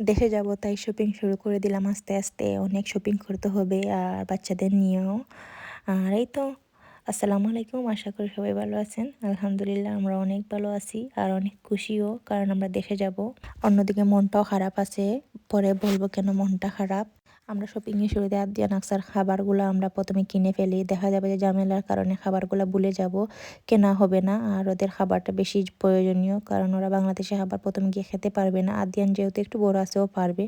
দেশে যাব, তাই শপিং শুরু করে দিলাম আস্তে আস্তে। অনেক শপিং করতে হবে আর বাচ্চাদের নিয়েও। আর এই তো আসসালামু আলাইকুম, আশা করি সবাই ভালো আছেন। আলহামদুলিল্লাহ আমরা অনেক ভালো আছি আর অনেক খুশিও, কারণ আমরা দেশে যাব। অন্যদিকে মনটাও খারাপ আছে, পরে বলব কেন মনটা খারাপ। আমরা শপিংয়ে শুরুতে আদিয়া নাকসার খাবারগুলো আমরা প্রথমে কিনে ফেলি। দেখা যাবে যে ঝামেলার কারণে খাবারগুলো ভুলে যাব, কেনা হবে না। আর ওদের খাবারটা বেশি প্রয়োজনীয়, কারণ ওরা বাংলাদেশে খাবার প্রথমে গিয়ে খেতে পারবে না। আদিয়ান যেহেতু একটু বড় আছে, ও পারবে।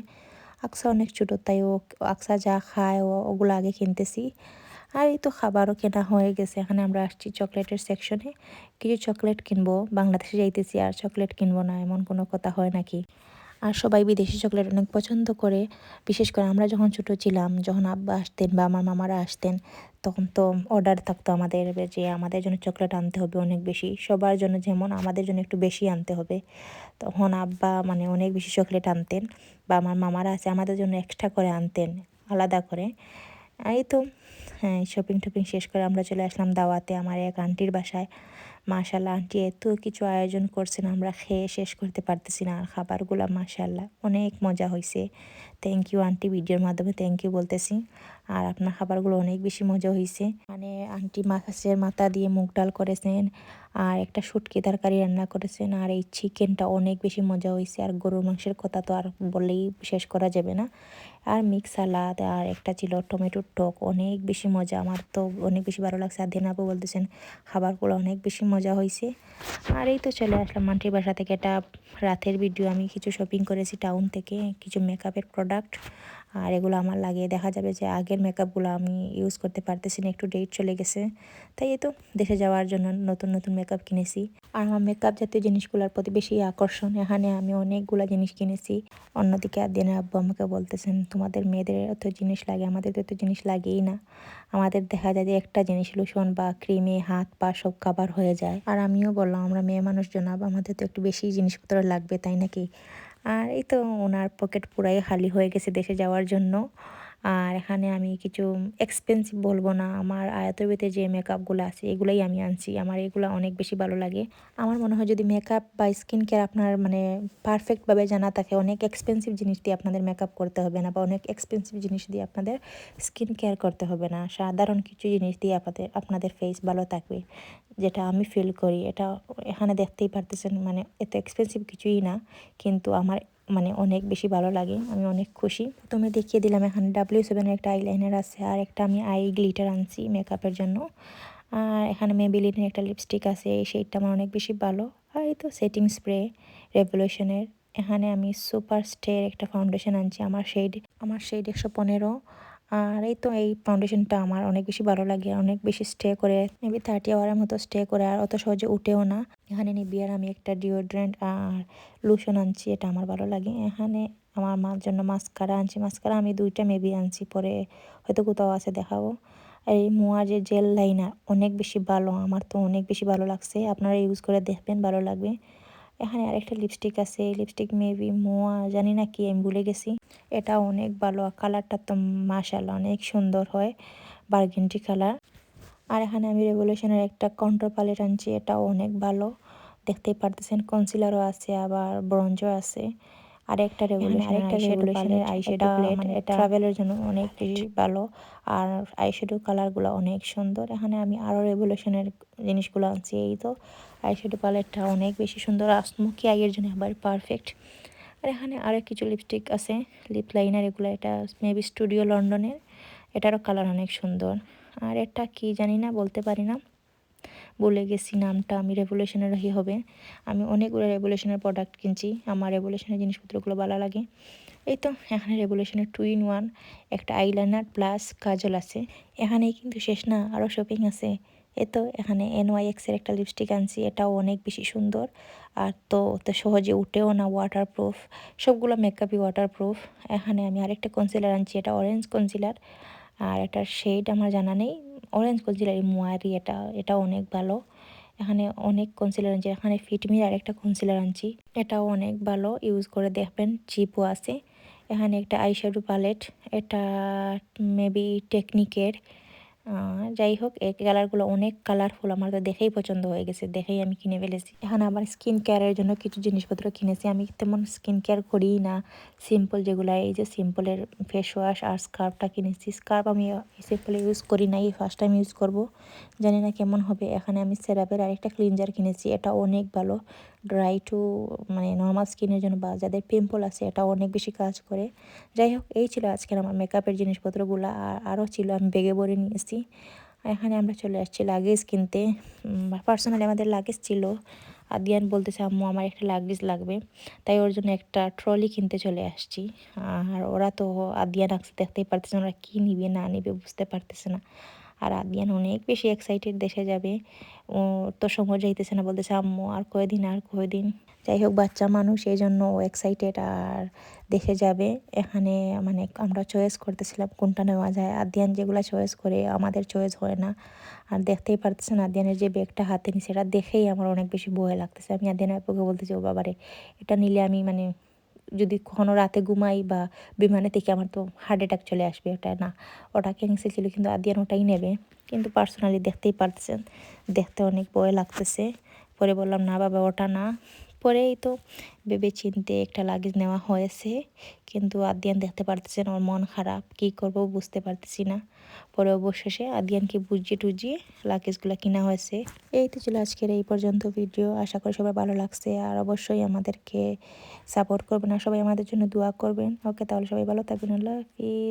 আকসা অনেক ছোটো, তাই ও আকসা যা খায়, ও ওগুলো আগে কিনতেছি। আর এই তো খাবারও কেনা হয়ে গেছে। এখানে আমরা আসছি চকলেটের সেকশনে কিছু চকলেট কিনবো, বাংলাদেশে যাইতেছি আর চকলেট কিনবো না, এমন কোনো কথা হয় নাকি? আর সবাই বিদেশি চকলেট অনেক পছন্দ করে, বিশেষ করে আমরা যখন ছোটো ছিলাম, যখন আব্বা আসতেন বা আমার মামারা আসতেন, তখন তো অর্ডার থাকতো আমাদের যে আমাদের জন্য চকলেট আনতে হবে অনেক বেশি, সবার জন্য যেমন আমাদের জন্য একটু বেশি আনতে হবে। তখন আব্বা মানে অনেক বেশি চকলেট আনতেন বা আমার মামারা আছে, আমাদের জন্য এক্সট্রা করে আনতেন, আলাদা করে। এই তো হ্যাঁ শপিং টপিং শেষ করে আমরা চলে আসলাম দাওয়াতে আমার এক আন্টির বাসায়। মাশাল্লাহ আন্টি এত কিছু আয়োজন করছেন, আমরা খেয়ে শেষ করতে পারতেছি না, আর খাবারগুলো মাশাল্লাহ অনেক মজা হয়েছে থ্যাংক ইউ আন্টি ভিডিওর মাধ্যমে থ্যাংক ইউ বলতেছি। আর আপনার খাবারগুলো অনেক বেশি মজা হয়েছে মানে আন্টি মাছের মাথা দিয়ে মুগ ডাল করেছেন, আর একটা শুটকি তরকারি রান্না করেছেন, আর এই চিকেনটা অনেক বেশি মজা হয়েছে আর গরুর মাংসের কথা তো আর বলেই শেষ করা যাবে না। আর মিক্স সালাদ আর একটা ছিল টমেটোর টক, অনেক বেশি মজা। আমার তো অনেক বেশি ভালো লাগছে। আর দেনাবু বলতেছেন, খাবারগুলো অনেক বেশি মজা হয়েছে। আর এই তো চলে আসলাম মান্টির বাসা থেকে। এটা রাতের ভিডিও আমি কিছু শপিং করেছি টাউন থেকে, কিছু মেকআপের প্রোডাক্ট আর এগুলো আমার লাগে দেখা যাবে যে আগের মেকআপগুলো আমি ইউজ করতে পারতেছি না, একটু ডেট চলে গেছে। তাই এই তো দেশে যাওয়ার জন্য নতুন নতুন মেকআপ কিনেছি। আর আমার মেকআপ জাতীয় জিনিসগুলোর প্রতি বেশি আকর্ষণ। এখানে আমি অনেকগুলো জিনিস কিনেছি। অন্যদিকে আর দিনের আব্বু আমাকে বলতেছেন তোমাদের মেয়েদের এত জিনিস লাগে, আমাদের তো এত জিনিস লাগেই না। আমাদের দেখা যায় যে একটা জিনিস লোশন বা ক্রিমে হাত পা সব কাবার হয়ে যায়। আর আমিও বললাম, আমরা মেয়ে মানুষ জনাব, আমাদের তো একটু বেশি জিনিসপত্র লাগবে, তাই নাকি? আর এই তো ওনার পকেট পুরাই খালি হয়ে গেছে দেশে যাওয়ার জন্য। আর এখানে আমি কিছু এক্সপেন্সিভ বলব না। আমার আয়তবেতে যে মেকআপগুলো আছে, এগুলোই আমি আনছি। আমার এগুলো অনেক বেশি ভালো লাগে। আমার মনে হয় যদি মেকআপ বা স্কিন কেয়ার আপনার মানে পারফেক্টভাবে জানা থাকে, অনেক এক্সপেন্সিভ জিনিস দিয়ে আপনাদের মেকআপ করতে হবে না বা অনেক এক্সপেন্সিভ জিনিস দিয়ে আপনাদের স্কিন কেয়ার করতে হবে না। সাধারণ কিছু জিনিস দিয়ে আপনাদের আপনাদের ফেস ভালো থাকবে। যেটা আমি ফিল করি, এটা এখানে দেখতেই পারতেছেন মানে এত এক্সপেন্সিভ কিছুই না। কিন্তু আমার মানে অনেক বেশি ভালো লাগে, আমি অনেক খুশি। প্রথমে দেখিয়ে দিলাম এখানে ডাব্লিউ সেভেনের একটা আইলাইনার আছে আর একটা আমি আই গ্লিটার আনছি মেকআপের জন্য। আর এখানে মেবিলিনের একটা লিপস্টিক আছে, এই শেডটা আমার অনেক বেশি ভালো। আর এই তো সেটিং স্প্রে রেভলিউশনের এখানে আমি সুপার স্টের একটা ফাউন্ডেশন আনছি, আমার শেড আমার শেড একশো পনেরো। আর এই তো এই ফাউন্ডেশনটা আমার অনেক বেশি ভালো লাগে, অনেক বেশি স্টে করে মেবি থার্টি আওয়ারের মতো স্টে করে আর অত সহজে উঠেও না। এখানে নিবিয়ার আমি একটা ডিওড্রেন্ট আর লুশন আনছি, এটা আমার ভালো লাগে। এখানে আমার মার জন্য মাস্কারা আনছি মাস্কারা আমি দুইটা মেবি আনছি, পরে হয়তো কোথাও আছে দেখাবো। আর এই মোয়া যে জেল লাইনার অনেক বেশি ভালো, আমার তো অনেক বেশি ভালো লাগছে, আপনারা ইউজ করে দেখবেন, ভালো লাগবে। এখানে আরেকটা লিপস্টিক আছে এই লিপস্টিক মেবি মোয়া, জানি না কি, আমি ভুলে গেছি। এটা অনেক ভালো কালারটা তো মাশাল্লাহ অনেক সুন্দর হয় বার্গেন্টি কালার আর এখানে আমি রেভলিউশনের একটা কন্ট্রো প্যালেট আনছি এটা অনেক ভালো। দেখতেই পারতেছেন কনসিলারও আছে, আবার ব্রঞ্জও আছে। আরেকটা রেগুলেশন আরেকটা রেগুলেশনের আইশ্যাডো মানে ট্রাভেলের জন্য অনেক বেশি ভালো। আর আইশ্যাডো কালারগুলো অনেক সুন্দর। এখানে আমি আরও রেগুলেশনের জিনিসগুলো আনছি এই তো। আইশ্যাডো প্যালেটটা অনেক বেশি সুন্দর। আর স্মোকি আইয়ের জন্য আবার পারফেক্ট আর এখানে আরও কিছু লিপস্টিক আছে। লিপ লাইনার এগুলো এটা মেবি স্টুডিও লন্ডনের এটারও কালার অনেক সুন্দর। আর এটা কি জানি না বলতে পারি না। বলে গেছি নামটা, আমি রেভুলেশনেরই হবে। আমি অনেকগুলো রেভুলেশনের প্রোডাক্ট কিনছি, আমার রেভুলেশনের জিনিসপত্রগুলো ভালো লাগে। এই তো, এখানে রেভুলেশনের টু ইন ওয়ান একটা আইলাইনার প্লাস কাজল আছে। এখানেই কিন্তু শেষ না আরও শপিং আছে। এ তো, এখানে এক্সের একটা লিপস্টিক আনছি, এটাও অনেক বেশি সুন্দর। আর তো তো সহজে উঠেও না ওয়াটার প্রুফ সবগুলো মেকআপই ওয়াটার প্রুফ এখানে আমি আরেকটা কনসিলার আনছি, এটা অরেঞ্জ কনসিলার আর এটার শেড আমার জানা নেই। অরেঞ্জ কনসিলার এই মোয়ারি, এটা এটা অনেক ভালো। এখানে অনেক কনসিলার আনছি। এখানে ফিটমির আরেকটা কনসিলার আনছি। এটাও অনেক ভালো ইউজ করে দেখবেন চিপও আছে। এখানে একটা আইশ্যাডো প্যালেট এটা মেবি টেকনিকের যাই হোক এই কালারগুলো অনেক কালারফুল আমার তো দেখেই পছন্দ হয়ে গেছে, দেখেই আমি কিনে ফেলেছি। এখানে আবার স্কিন কেয়ারের জন্য কিছু জিনিসপত্র কিনেছি, আমি তেমন স্কিন কেয়ার করি না। সিম্পল যেগুলো, এই যে সিম্পলের ফেস ওয়াশ আর স্কার্ফটা কিনেছি। স্কার্ফ আমি সিম্পলে ইউজ করি না এই ফার্স্ট টাইম ইউজ করব। জানি না কেমন হবে, এখানে আমি সেরাপের আরেকটা ক্লিনজার কিনেছি, এটা অনেক ভালো। ড্রাই টু মানে নর্মাল স্কিনের জন্য বা যাদের পিম্পল আছে, এটা অনেক বেশি কাজ করে। যাই হোক, এই ছিল আজকের আমার মেকআপের জিনিসপত্রগুলো, আর আরও ছিল, আমি বেগে ভরে নিয়েছি এখানে আমরা চলে আসছি লাগেজ কিনতে। পার্সোনালি আমাদের লাগেজ ছিল। আদিয়ান বলতেছে, আম্মু, আমার একটা লাগেজ লাগবে। তাই ওর জন্য একটা ট্রলি কিনতে চলে আসছি। আর ওরা তো আদিয়ান আসতে দেখতেই পারতেছে না, ওরা কী নিবে, না নিবে বুঝতে পারতেছে না। আর আদিয়ান অনেক বেশি এক্সাইটেড দেশে যাবে। ও তো সময় যাইতেছে না, বলতেছে, আম্মু, আর কয়দিন আর কয়দিন? যাই হোক বাচ্চা মানুষ, এই জন্য ও এক্সাইটেড আর দেশে যাবে। এখানে মানে আমরা চয়েস করতেছিলাম কোনটা নেওয়া যায়। আদিয়ান যেগুলো চয়েস করে, আমাদের চয়েস হয় না। আর দেখতেই পারতেছেন, আদিয়ানের যে ব্যাগটা হাতে নিছে, এটা দেখেই আমার অনেক বেশি ভয় লাগতেছে। আমি আদিয়ানের আপুকে বলতেছি, ও বাবারে, এটা নিলে আমি মানে যদি কখনও রাতে ঘুমাই বা বিমানে থেকে আমার তো হার্ট অ্যাটাক চলে আসবে, ওটা না। ওটা ক্যান্সেল ছিল কিন্তু আদিয়ান ওটাই নেবে। কিন্তু পার্সোনালি দেখতেই পারতেছেন, দেখতে অনেক ভয় লাগতেছে। পরে বললাম, না বাবা, ওটা না। পরেই তো ভেবে চিনতে একটা লাগেজ নেওয়া হয়েছে। কিন্তু আদিয়ান দেখতে পারতেছেন ওর মন খারাপ। কি করব বুঝতে পারতেছি না। পরে অবশেষে আদিয়ানকে বুঝিয়ে টুজিয়ে লাগেজগুলো কিনা হয়েছে। এই তো ছিল আজকের এই পর্যন্ত ভিডিও আশা করি সবাই ভালো লাগছে। আর অবশ্যই আমাদেরকে সাপোর্ট করবেন। আর সবাই আমাদের জন্য দোয়া করবেন। ওকে তাহলে সবাই ভালো থাকবেন। আল্লাহ হাফিজ।